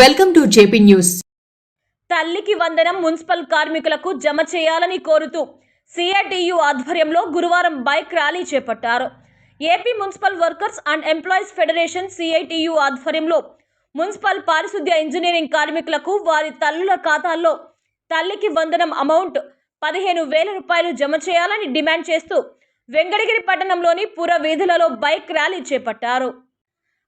Welcome to JP news. తల్లికి వందనం municipal కార్మికులకు జమ చేయాలని కోరుతూ సిఆర్టీయు ఆధ్వర్యంలో గురువారం బైక్ ర్యాలీ చేపట్టారు. AP municipal workers and employees federation CITU ఆధ్వర్యంలో మున్సిపల్ పారిశుద్ధ్య ఇంజనీరింగ్ కార్మికులకు వారి తల్లుల ఖాతాల్లో తల్లికి వందనం అమౌంట్ పదిహేను వేల రూపాయలు జమ చేయాలని డిమాండ్ చేస్తూ వెంకటగిరి పట్టణంలోని పుర వీధులలో బైక్ ర్యాలీ చేపట్టారు.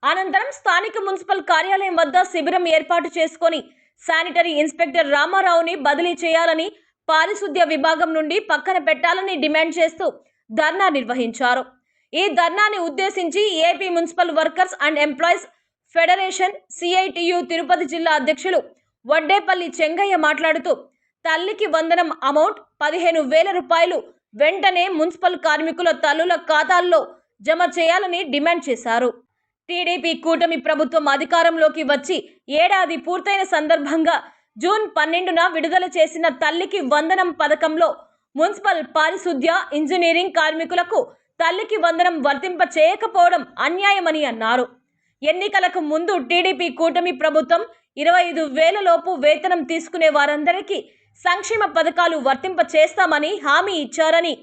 అనంతరం స్థానిక మున్సిపల్ కార్యాలయం వద్ద శిబిరం ఏర్పాటు చేసుకొని శానిటరీ ఇన్స్పెక్టర్ రామారావుని బదిలీ చేయాలని పారిశుద్ధ్య విభాగం నుండి పక్కన పెట్టాలని డిమాండ్ చేస్తూ ధర్నా నిర్వహించారు. ఈ ధర్నాని ఉద్దేశించి AP municipal workers and employees federation CITU Tirupati జిల్లా అధ్యక్షులు వడ్డేపల్లి చెంగయ్య మాట్లాడుతూ తల్లికి వందనం అమౌంట్ పదిహేను వేల రూపాయలు వెంటనే మున్సిపల్ కార్మికుల తల్లుల ఖాతాల్లో జమ చేయాలని డిమాండ్ చేశారు. టీడీపీ కూటమి ప్రభుత్వం అధికారంలోకి వచ్చి ఏడాది పూర్తయిన సందర్భంగా జూన్ పన్నెండున విడుదల చేసిన తల్లికి వందనం పథకంలో మున్సిపల్ పారిశుద్ధ్య ఇంజనీరింగ్ కార్మికులకు తల్లికి వందనం వర్తింప చేయకపోవడం అన్యాయమని అన్నారు. ఎన్నికలకు ముందు టీడీపీ కూటమి ప్రభుత్వం ఇరవై ఐదు వేల లోపు వేతనం తీసుకునే వారందరికీ సంక్షేమ పథకాలు వర్తింప చేస్తామని హామీ ఇచ్చారని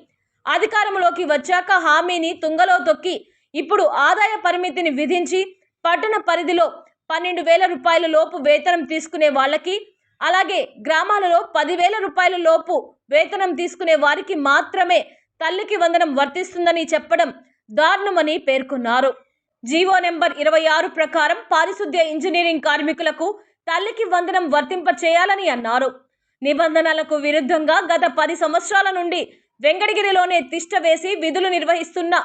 అధికారంలోకి వచ్చాక హామీని తుంగలో తొక్కి ఇప్పుడు ఆదాయ పరిమితిని విధించి పట్టణ పరిధిలో పన్నెండు వేల రూపాయల లోపు వేతనం తీసుకునే వాళ్ళకి అలాగే గ్రామాలలో పదివేల రూపాయల లోపు వేతనం తీసుకునే వారికి మాత్రమే తల్లికి వందనం వర్తిస్తుందని చెప్పడం దారుణమని పేర్కొన్నారు. జీవో నెంబర్ ఇరవై ఆరు ప్రకారం పారిశుద్ధ్య ఇంజనీరింగ్ కార్మికులకు తల్లికి వందనం వర్తింప చేయాలని అన్నారు. నిబంధనలకు విరుద్ధంగా గత పది సంవత్సరాల నుండి వెంకటగిరిలోనే తిష్ట వేసి విధులు నిర్వహిస్తున్న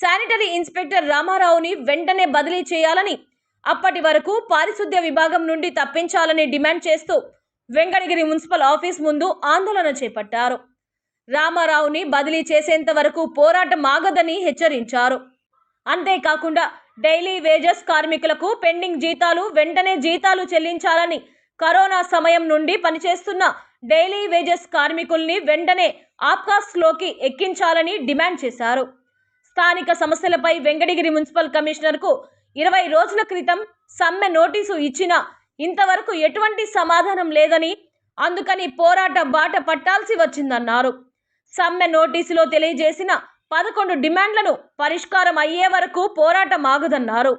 శానిటరీ ఇన్స్పెక్టర్ రామారావుని వెంటనే బదిలీ చేయాలని అప్పటి వరకు పారిశుద్ధ్య విభాగం నుండి తప్పించాలని డిమాండ్ చేస్తూ వెంకటగిరి మున్సిపల్ ఆఫీస్ ముందు ఆందోళన చేపట్టారు. రామారావుని బదిలీ చేసేంత వరకు పోరాటం ఆగదని హెచ్చరించారు. అంతేకాకుండా డైలీ వేజెస్ కార్మికులకు పెండింగ్ జీతాలు వెంటనే జీతాలు చెల్లించాలని కరోనా సమయం నుండి పనిచేస్తున్న డైలీ వేజెస్ కార్మికుల్ని వెంటనే ఆప్కాస్ట్లోకి ఎక్కించాలని డిమాండ్ చేశారు. స్థానిక సమస్యలపై వెంకటగిరి మున్సిపల్ కమిషనర్కు ఇరవై రోజుల క్రితం సమ్మె నోటీసు ఇచ్చిన ఇంతవరకు ఎటువంటి సమాధానం లేదని అందుకని పోరాట బాట పట్టాల్సి వచ్చిందన్నారు. సమ్మె నోటీసులో తెలియజేసిన పదకొండు డిమాండ్లను పరిష్కారం అయ్యే వరకు పోరాటం ఆగదన్నారు.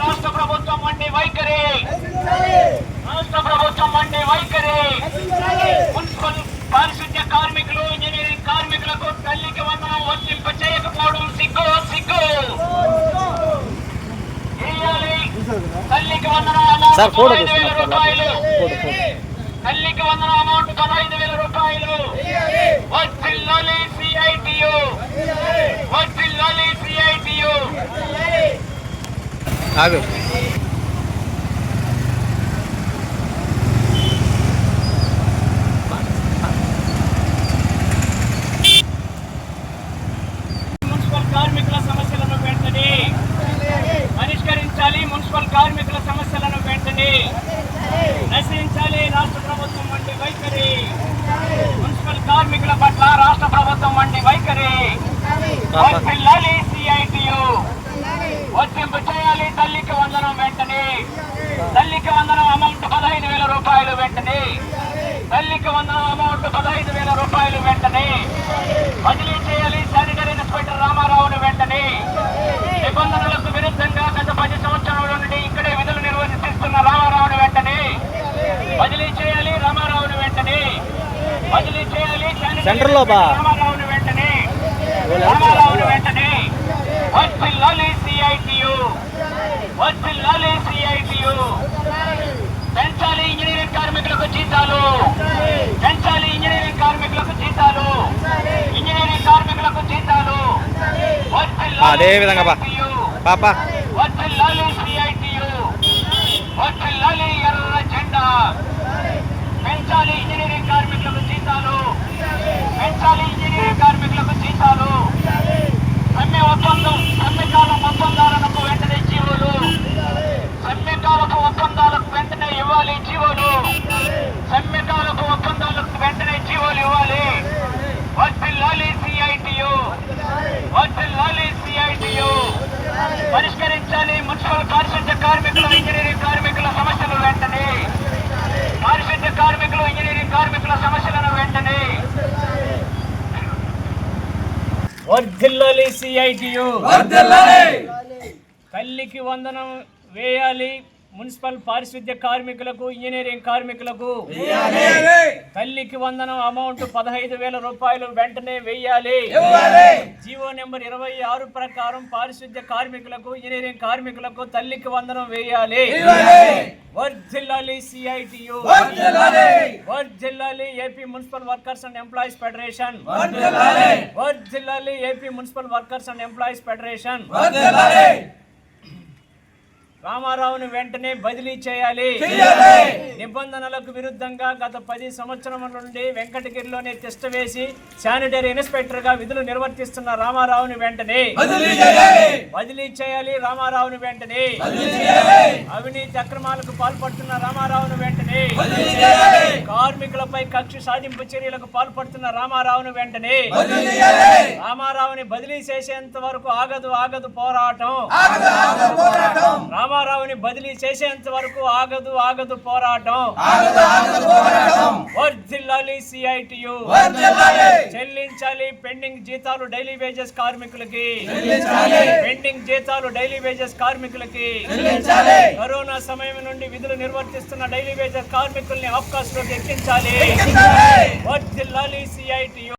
రాష్ట్ర ప్రభుత్వం వంటి వైఖరి. రాష్ట్ర ప్రభుత్వం వంటి వైఖరి. సార్, ఫోటో పదహైదు వేల తీసుకున్నా సార్, రూపాయలు. తల్లికి వందనం అమౌంట్ పదహైదు వేల రూపాయలు. వర్ధిల్లాలి సిఐటియు వర్ధిల్లాలి సిఐటియు ఆగు మున్సిపల్ కార్మికుల సమస్యలను వెంటనే పరిష్కరించాలి మున్సిపల్ కార్మికుల సమస్యలను వెంటనే నశించాలి రాష్ట్ర ప్రభుత్వం వంటి వైఖరి మున్సిపల్ కార్మికుల పట్ల రాష్ట్ర ప్రభుత్వం వంటి వైఖరి వర్ధిల్లాలి సిఐటియు వర్తింపు చేయాలి తల్లికి వందనం వెంటనే. తల్లికి వందనం అమౌంట్ పదహైదు వేల రూపాయలు వెంటనే. తల్లికి వందనం అమౌంట్ పదహైదు వేల రూపాయలు వెంటనే. బదిలీ చేయాలి శానిటరీ ఇన్స్పెక్టర్ రామారావును వెంటనే. నిబంధనలకు విరుద్ధంగా గత పది సంవత్సరాల నుండి ఇక్కడే విధులు నిర్వహిస్తున్న రామారావును వెంటనే. బదిలీ చేయాలి రామారావును వెంటనే. బదిలీ చేయాలి సెంటర్లో బా. రామారావును వెంటనే రామారావును వెంటనే వర్ధిల్లాలి సిఐటియు వర్ధిల్లాలి సిఐటియు పెంచాలి ఇంజనీరింగ్ కార్మికులకు జీతాలు పెంచాలి ఇంజనీరింగ్ కార్మికులకు జీతాలు ఇంజనీరింగ్ కార్మికులకు జీతాలు వర్ధిల్లాలి అదే విధంగా బా. CITU. పాప వర్ధిల్లాలి సిఐటియు వర్ధిల్లాలి ఎర్ర జెండా పెంచాలి ఇంజనీరింగ్ కార్మికులకు జీతాలు పెంచాలి ఇంజనీరింగ్ కార్మికులకు జీతాలు సమ్మె మొత్తం సమ్మెకాలం వర్ధిల్లాలి సిఐటియు తల్లికి వందనం వేయాలి మున్సిపల్ పారిశుద్ధ్య కార్మికులకు ఇంజనీరింగ్ కార్మికులకు. తల్లికి వందనం అమౌంట్ పదహైదు వేల రూపాయలు వెంటనే వేయాలి. జీవో నెంబర్ ఇరవై ఆరు ప్రకారం పారిశుద్ధ్య కార్మికులకు ఇంజనీరింగ్ కార్మికులకు తల్లికి వందనం వేయాలి. వర్ధిల్లాలి సిఐటియు వర్ధిల్లాలి AP municipal workers and employees federation వర్ధిల్లాలి AP municipal workers and employees federation రామారావుని వెంటనే బదిలీ చేయాలి నిబంధనలకు విరుద్ధంగా గత పది సంవత్సరముల నుండి వెంకటగిరిలోనే తిష్ట వేసి శానిటరీ ఇన్స్పెక్టర్గా విధులు నిర్వర్తిస్తున్న రామారావుని వెంటనే బదిలీ చేయాలి. రామారావుని వెంటనే. అవినీతి అక్రమాలకు పాల్పడుతున్న రామారావును వెంటనే. కార్మికులపై కక్ష సాధింపు చర్యలకు పాల్పడుతున్న రామారావును వెంటనే. రామారావుని బదిలీ చేసేంత వరకు ఆగదు ఆగదు పోరాటం. రామారావుని బదిలీ చేసేంత వరకు ఆగదు ఆగదు పోరాటం. వర్ధిల్లాలి సిఐటియు చెల్లించాలి పెండింగ్ జీతాలు డైలీ వేజెస్ కార్మికులకి. పెండింగ్ జీతాలు డైలీ వేజెస్ కార్మికులకి. కరోనా సమయం నుండి విధులు నిర్వర్తిస్తున్న డైలీ వేజెస్ కార్మికుల్ని అవకాశంలోకి ఎక్కించాలి. వర్ధిల్లాలి సిఐటియు